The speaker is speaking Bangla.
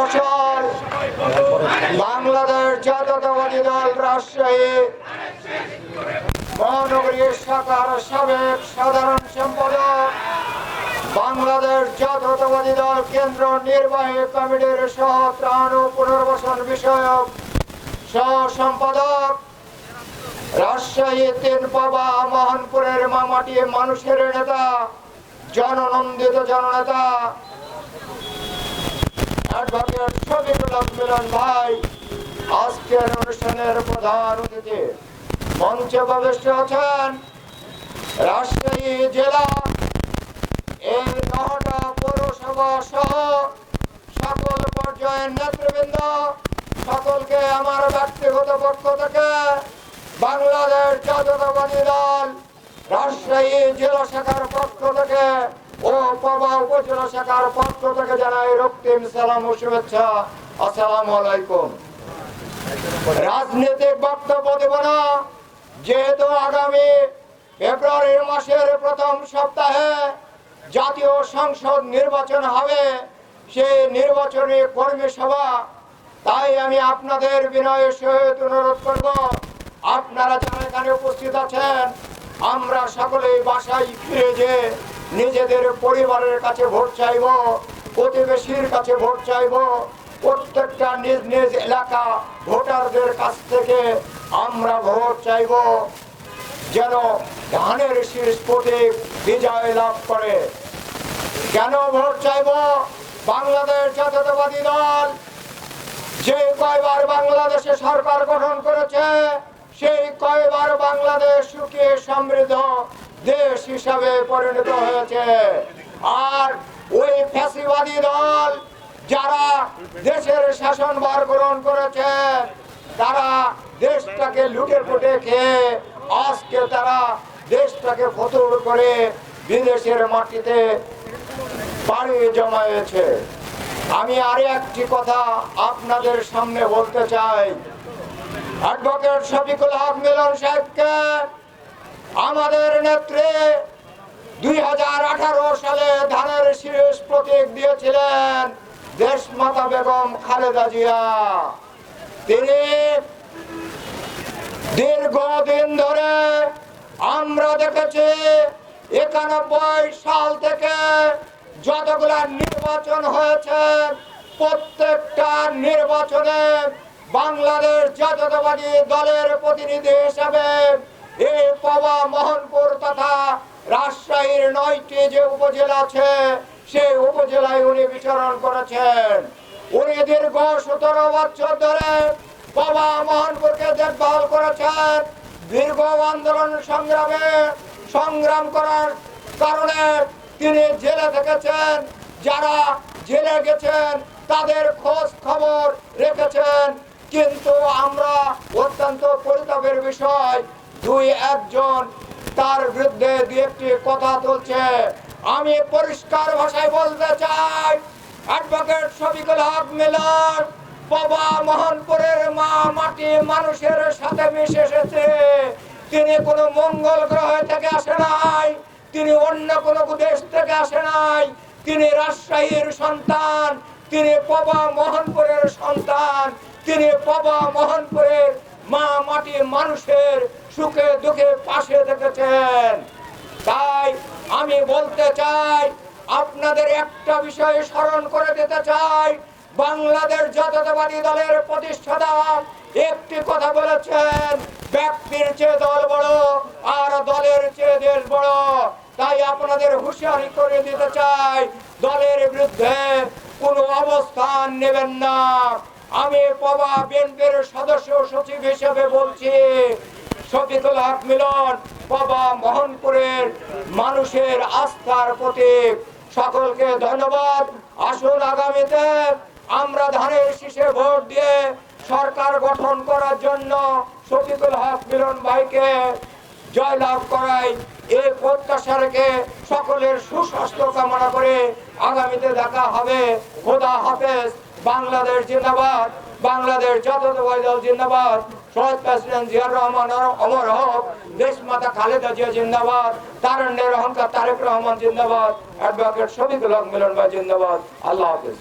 বছর। বাংলাদেশ জাতীয়তাবাদী দল রাজশাহী। মহানগরী শাখার সাবেক সাধারণ সম্পাদক। বাংলাদেশ জাতীয়তাবাদী দল কেন্দ্র নির্বাহী কমিটির সহ ত্রাণ ও পুনর্বাসন বিষয়ক সহ সম্পাদক রাজশাহী তিন বাবা মোহনপুরের মামাটি মানুষের নেতা, জননন্দিত জননেতা অ্যাডভোকেট হক মিলন রাজশাহী জেলা এই নটা পৌরসভা সহ সকল পর্যায়ের নেতৃবৃন্দ, সকলকে আমার ব্যক্তিগত পক্ষ থেকে বাংলাদেশ জাতীয়তাবাদী দল রাজশাহী জেলা শাখার পক্ষ থেকে ও পাবা উপজেলা শাখার পক্ষ থেকে জানাই রক্তিম সালাম ও শুভেচ্ছা। আসসালামু আলাইকুম। রাজনৈতিক বক্তব্য দেব না। যেহেতু আগামী ফেব্রুয়ারি মাসের প্রথম সপ্তাহে জাতীয় সংসদ নির্বাচন হবে, সেই নির্বাচনী কর্মী সভা, তাই আমি আপনাদের বিনয়ের সহিত অনুরোধ করব। আপনারা যারা এখানে উপস্থিত আছেন আমরা সকলেই বাসায় ফিরে যে নিজেদের পরিবারের কাছে ভোট চাইব, প্রতিবেশীর কাছে ভোট চাইব, প্রত্যেকটা নিজ নিজ এলাকা ভোটারদের কাছ থেকে আমরা ভোট চাইব। যেন ধানের শীর্ষ প্রতীক বিজয় লাভ করে। কেন ভোট চাইব? বাংলাদেশ জাতীয়তাবাদী দল যে কয়বার বাংলাদেশে সরকার গঠন করেছে সেই কয়বার বাংলাদেশ সুখে সমৃদ্ধ দেশ হিসাবে পরিণত হয়েছে। আর ওই ফ্যাসিবাদী দল যারা দেশের শাসনভার গ্রহণ করেছে, তারা দেশটাকে লুটে ফুটে খেয়ে আজকে তারা দেশটাকে ফতুর করে বিদেশের মাটিতে পাড়ি জমায়েছে। আমি আরে একটি কথা আপনাদের সামনে বলতে চাই। অ্যাডভোকেট শফিকুল হক মিলন সাহেবকে আমাদের নেত্রে দুই হাজার আঠারো সালে ধানের শীর্ষ প্রতীক দিয়েছিলেন দেশ মাতা বেগম খালেদা জিয়া। তিনি দীর্ঘদিন ধরে আমরা দেখেছি একানব্বই সাল থেকে যতগুলা নির্বাচন হয়েছে, প্রত্যেকটা নির্বাচনে বাংলাদেশ জাতীয়তাবাদী দলের প্রতিনিধি হিসাবে এই পাওয়া মোহনপুর তথা রাজশাহীর নয়টি যে উপজেলা আছে, সেই উপজেলায় উনি বিচরণ করেছেন। উনি দীর্ঘ সতেরো বছর ধরে বাবা মোহনপুরকে দেখভাল করেছেন। দীর্ঘ আন্দোলন সংগ্রামে সংগ্রাম করার কারণে তিনি জেলে থেকেছেন। যারা জেলে গেছেন, তাদের খোঁজ খবর রেখেছেন। কিন্তু আমরা অত্যন্ত পরিতাপের বিষয়। দুই একজন তার বিরুদ্ধে দু একটি কথা তুলছে। আমি পরিষ্কার ভাষায় বলতে চাই অ্যাডভোকেট শফিকুল হক মিলন, বাবা মোহনপুরের মা মাটি মানুষের সাথে মিশে এসেছে। তিনি কোনো মঙ্গল গ্রহ থেকে আসে নাই, তিনি অন্য কোনো দেশ থেকে আসে নাই, তিনি রাজশাহীর সন্তান, তিনি বাবা মোহনপুরের সন্তান। তিনি বাবা মোহনপুরের মা মাটি মানুষের সুখে দুঃখে পাশে দেখেছেন। তাই আমি বলতে চাই, আপনাদের একটা বিষয় স্মরণ করে দিতে চাই। বাংলাদেশ জাতীয়তাবাদী দলের প্রতিষ্ঠাতা একটি কথা বলেছেন, ব্যক্তির চেয়ে দল বড় আর দলের চেয়ে দেশ বড়। তাই আপনাদের হুঁশিয়ারি করে দিতে চাই, দলের বিরুদ্ধে কোনো অবস্থান নেবেন না। আমি পবা বিএনপির সদস্য সচিব হিসেবে বলছি, শফিকুল হক মিলন বাবা মোহনপুরের মানুষের আস্থার প্রতীক। সকলকে ধন্যবাদ। আসুন আগামীতে আমরা ধানের শীষে ভোট দিয়ে সরকার গঠন করার জন্য শফিকুল হক মিলন ভাইকে জয়লাভ করাই এই প্রত্যাশা রেখে সকলের সুস্বাস্থ্য কামনা করে আগামীতে দেখা হবে। খোদা হাফেজ। বাংলাদেশ জিন্দাবাদ, বাংলাদেশ জাতীয়তাবাদী দল জিন্দাবাদ, শহীদ প্রেসিডেন্ট জিয়াউর রহমান অমর হক, দেশ মাতা খালেদা জিয়া জিন্দাবাদ তারণ্যের অহংকার তারেক রহমান জিন্দাবাদ, অ্যাডভোকেট শফিকুল হক মিলন ভাই জিন্দাবাদ। আল্লাহ হাফেজ।